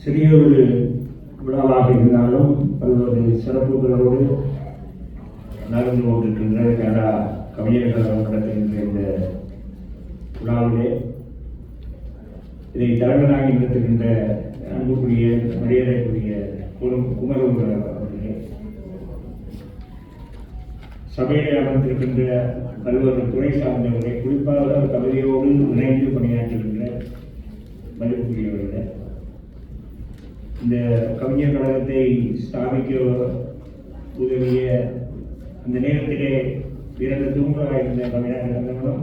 சிறிய ஒரு விழாவாக இருந்தாலும் பல்வேறு சிறப்புகளோடு நடந்து கொண்டிருக்கின்ற கனடா கவிஞர் கழகம் நடத்துகின்ற இந்த விழாவிலே இதை தலைவனாகி நடத்துகின்ற அன்புக்குரிய மரியாதைக்குரிய குரு- அவர்களே சபையிலே அமர்ந்திருக்கின்ற பல்வேறு துறை சார்ந்தவர்களை குறிப்பாக கவிதையோடு இணைந்து பணியாற்றுகின்ற மதிப்புக்குரியவர்களே இந்த கவிஞர் கழகத்தை ஸ்தாபிக்க உதவிய அந்த நேரத்திலே இரண்டு தூண்களாக இருந்த கவிஞர் கழகங்களும்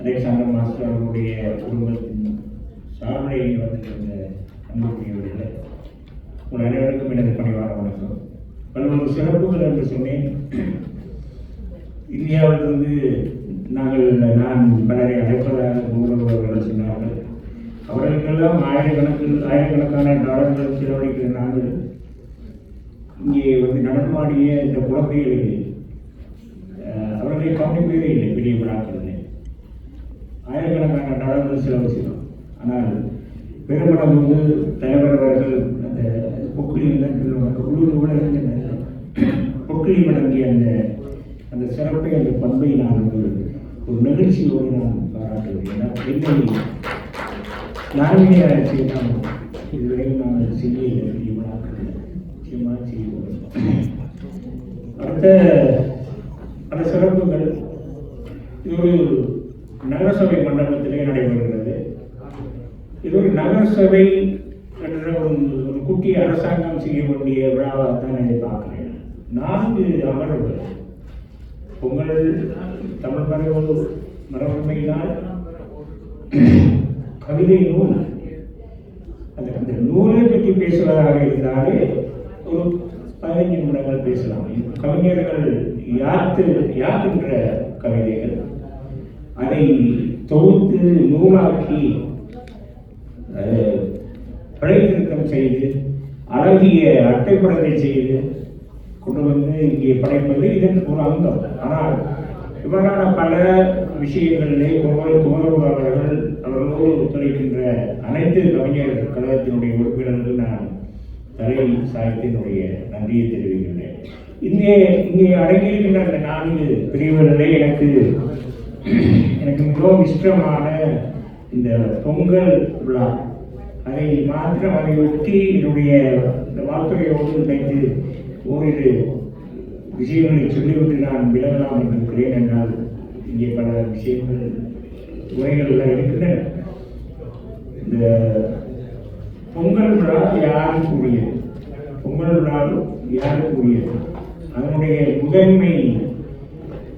அலெக்சாண்டர் மாஸ்டர் அவர்களுடைய குடும்பத்தின் சார்பிலே வந்திருந்த அன்புக்குரியவர்களே உங்கள் அனைவருக்கும் எனது பணிவான வணக்கம். பல்வேறு சிறப்புகள் என்று சொன்னேன். இந்தியாவிலிருந்து நாங்கள் நான் பலரை அழைப்பதாக கூறுபவர்கள் சொன்னார்கள். அவர்களுக்கெல்லாம் ஆயிரக்கணக்கில் ஆயிரக்கணக்கான டாலர்கள் செலவழிக்கிற நாங்கள் இங்கே வந்து நடனமாடிய இந்த குழந்தைகளுக்கு அவர்களை கவனிப்பதே இல்லை பெரிய விழாக்களில் ஆயிரக்கணக்கான டாலர்கள் செலவு ஆனால் பெருமளவு வந்து தலைவர் அவர்கள் அந்த பொக்கிலி உள்ளூர் ஊடகங்கள் பொக்கிலி வழங்கிய அந்த அந்த சிறப்பை அந்த பண்பை நான் வந்து ஒரு நிகழ்ச்சியோடு நான் பாராட்டுவேன் ஏன்னா பெண்மணி செய்யலாம் இதுவரையும் நான் செய்ய பெரிய நிச்சயமாக செய்வோம் அடுத்த பல சிறப்புகள் இது ஒரு நகரசபை மண்டபத்திலே நடைபெறுகிறது. இது ஒரு நகரசபை என்ற ஒரு ஒரு குட்டி அரசாங்கம் செய்ய வேண்டிய விழாவாகத்தான் இதை பார்க்குறேன். நான்கு அமர்வுகள். பொங்கல் தமிழ் மரபு மரபுமையினால் கவிதை நூல் அந்த அந்த நூலை பற்றி பேசுவதாக இருந்தாலே ஒரு பதினைஞ்சு நிமிடங்கள் பேசலாம். கவிஞர்கள் யாத்து யாத்துன்ற கவிதைகள். அதை தொகுத்து நூலாக்கி அஹ், பிழைத்திருத்தம் செய்து அழகிய அட்டைப்படத்தை செய்து கொண்டு வந்து இங்கே படைப்பது இதன் ஒரு அங்கம் ஆனால் இவ்வாறான பல விஷயங்களிலே குமர குமரகுரு அவர்கள் அவர்களோடு ஒத்துழைக்கின்ற அனைத்து கவிஞர்கள் கழகத்தினுடைய உறுப்பினர்கள் நான் தலை சாகித்தினுடைய நன்றியை தெரிவிக்கின்றேன். இங்கே இங்கே அடங்கியிருக்கின்ற அந்த நான்கு பிரிவுகளிலே எனக்கு எனக்கு மிகவும் இஷ்டமான இந்த பொங்கல் விழா. அதை மாத்திரம் அதை ஒட்டி என்னுடைய இந்த வாழ்க்கையோடு இணைத்து ஓரிரு விஷயங்களை சொல்லிவிட்டு நான் விலகலாம் என்று இருக்கிறேன் என்றால் இங்கே பல விஷயங்கள் உரைகள் இருக்கின்றன. இந்த பொங்கல் விழா யாருக்கு பொங்கல் விழாலும் யாருக்கு அதனுடைய முதன்மை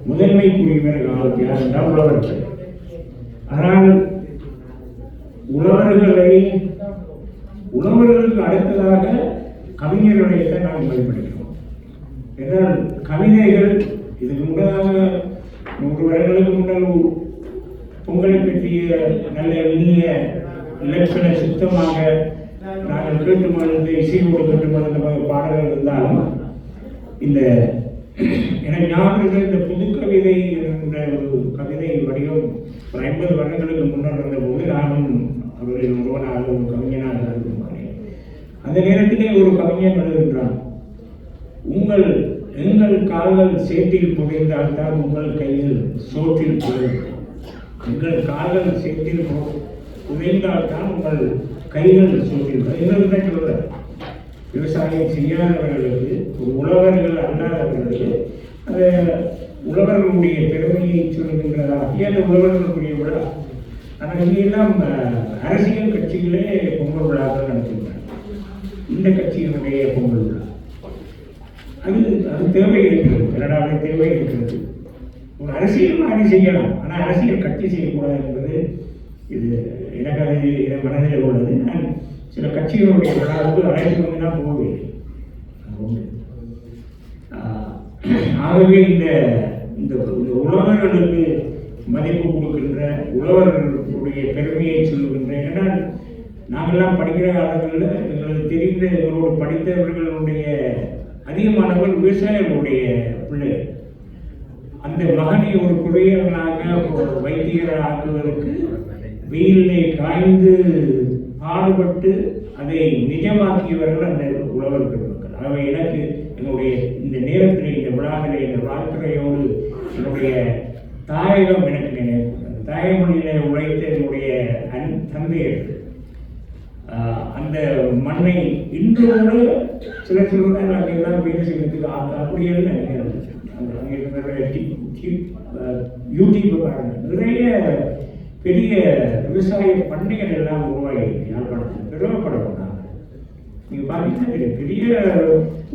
முதன்மைக்குரியவர்கள் யார் என்றால் உழவர்கள். ஆனால் உழவர்களை உழவர்களுக்கு அடுத்ததாக கவிஞர்களை தான் நாம் பயன்படுகிறோம் என்றால் கவிதைகள் இதுக்கு முன்னதாக நூறு வருடங்களுக்கு முன்னால் பொங்கலை பற்றிய நல்ல இனிய இலக்கண சுத்தமாக நாங்கள் கேட்டு மகிழ்ந்து இசையோடு கேட்டு மகிழ்ந்த பாடல்கள் இருந்தாலும் இந்த எனக்கு ஞாபகம் இந்த புது கவிதை என்ற ஒரு கவிதை வடிவம் ஒரு ஐம்பது வருடங்களுக்கு முன்னர் இருந்தபோது நானும் அவரில் ஒருவனாக ஒரு கவிஞனாக இருந்தேன். அந்த நேரத்திலே ஒரு கவிஞன் எழுதுகின்றான் உங்கள் எங்கள் கால்கள் சேற்றில் புகைந்தால்தான் உங்கள் கையில் சோற்றில் புதையும். எங்கள் கால்கள் சேற்றில் புகைந்தால்தான் உங்கள் கைகள் சோற்றில் எங்களுக்கு தான் சொல்கிறார் விவசாயம் செய்யாதவர்களுக்கு ஒரு உழவர்கள் அல்லாதவர்களுக்கு அது உழவர்களுடைய பெருமையை சொல்லுகின்றதாக அந்த உழவர்களுக்குரிய விழா? ஆனால் இங்கெல்லாம் அரசியல் கட்சிகளே பொங்கல் விழாக்கள் நடத்துகின்றன. இந்த கட்சியினுடைய பொங்கல் விழா. அது அது தேவை இருக்கிறது கனடாவில் தேவை இருக்கிறது ஒரு அரசியல் மாதிரி செய்யலாம். ஆனால் அரசியல் கட்சி செய்யக்கூடாது என்பது இது எனக்கு அது என் மனதில் உள்ளது. நான் சில கட்சிகளுடைய விழாவுக்கு அழைத்து வந்து தான் போவேன் ஆகவே இந்த இந்த இந்த உழவர்களுக்கு மதிப்பு கொடுக்கின்ற உழவர்களுடைய பெருமையை சொல்லுகின்ற ஏன்னா நாங்கள்லாம் படிக்கிற காலங்களில் எங்களுக்கு தெரிந்த எங்களோடு படித்தவர்களுடைய அதிகமானவர் விவசாயிகளுடைய பிள்ளை. அந்த மகனை ஒரு குறையவனாக ஒரு வைத்தியரை ஆக்குவதற்கு வெயிலே காய்ந்து பாடுபட்டு அதை நிஜமாக்கியவர்கள் அந்த உழவர்கள் பெருமக்கள். ஆகவே எனக்கு என்னுடைய இந்த நேரத்தில் இந்த விழாவிலே இந்த வாழ்த்துறையோடு என்னுடைய தாயகம் எனக்கு நினைவு. தாயமொழியிலே உழைத்த என்னுடைய அன் தந்தையர்கள். அந்த மண்ணை இன்றோடு சில சொல்றாங்க அங்கெல்லாம் வேலை செய்யறதுக்கு அப்படி அப்படியெல்லாம் நினைக்கிறேன் அங்க இருக்கிற யூடியூப் பாருங்க. நிறைய பெரிய விவசாய பண்ணைகள் எல்லாம் உருவாகி யாழ்ப்பாணத்தில். பெருமைப்படணும் நாங்கள் நீங்கள் பார்த்தீங்கன்னா பெரிய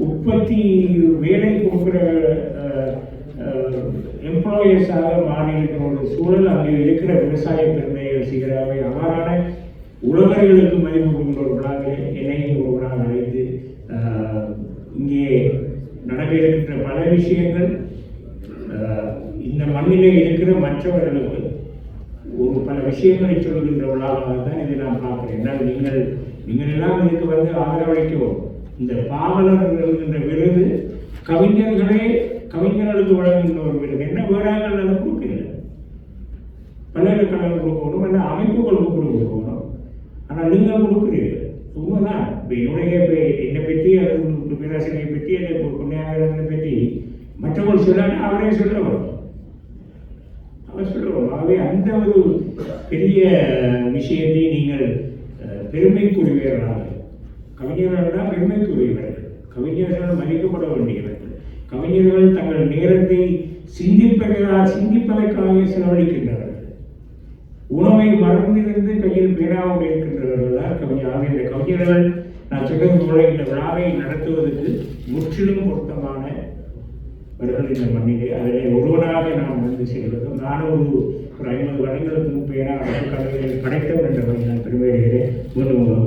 உற்பத்தி வேலை கொடுக்குற எம்ப்ளாயர்ஸாக மாறி இருக்கிற ஒரு சூழல் அங்கே இருக்கிற விவசாய பெருமையை செய்கிறாவை அவ்வாறான உழவர்களுக்கு மதிப்பு கொடுக்கிறவர்களாக என்னை ஒருவராக அழைத்து ஆஹ், இங்கே நடக்க இருக்கின்ற பல விஷயங்கள் ஆஹ், இந்த மண்ணிலே இருக்கிற மற்றவர்களுக்கு ஒரு பல விஷயங்களை சொல்கின்றவர்களாக தான் இதை நான் பார்க்கிறேன். நான் நீங்கள் நீங்கள் எல்லாம் இதுக்கு வந்து ஆதரவளிக்கவும் இந்த பாவலர் என்கின்ற விருது கவிஞர்களே கவிஞர்களுக்கு வழங்குகின்ற ஒரு விருது. என்ன வேறாங்கள் அதை கொடுக்கல பல்கலைக்கழகம் கொடுக்கணும் என்ன அமைப்புகளுக்கு கொடுக்கணும். ஆனால் நீங்கள் கொடுக்குறீங்க சும்மாதான். இப்போ என்னுடைய இப்போ என்னை பற்றி அது பேராசிரியை பற்றி என்னை புண்ணியாகரனை பற்றி மற்றவர்கள் சொல்லாங்க அவரே சொல்லவர். அவர் சொல்லுவோம் ஆகவே அந்த ஒரு பெரிய விஷயத்தை நீங்கள் அஹ், கவிஞர்கள் தான் பெருமைக்குரியவர்கள். கவிஞர்கள் மதிக்கப்பட வேண்டியவர்கள். கவிஞர்கள் தங்கள் நேரத்தை சிந்திப்பதற்காக சிந்திப்பதற்காக செலவழிக்கின்றனர். உணவை மறந்திருந்து கையில் பேராவோடு இருக்கின்றவர்கள் தான் கவிஞர் இந்த கவிஞர்கள் நான் சொல்வது போல இந்த விழாவை நடத்துவதற்கு முற்றிலும் பொருத்தமான அவர்கள் இந்த மண்ணிலே. அதிலே ஒருவனாக நாம் வந்து செல்வதும் நானும் ஒரு ஒரு ஐம்பது வருடங்களுக்கு முன்பு ஏன்னா கலைகளை படைத்தவன் என்ற வகையில் நான் பெருமையிடுகிறேன். மீண்டும் உங்களை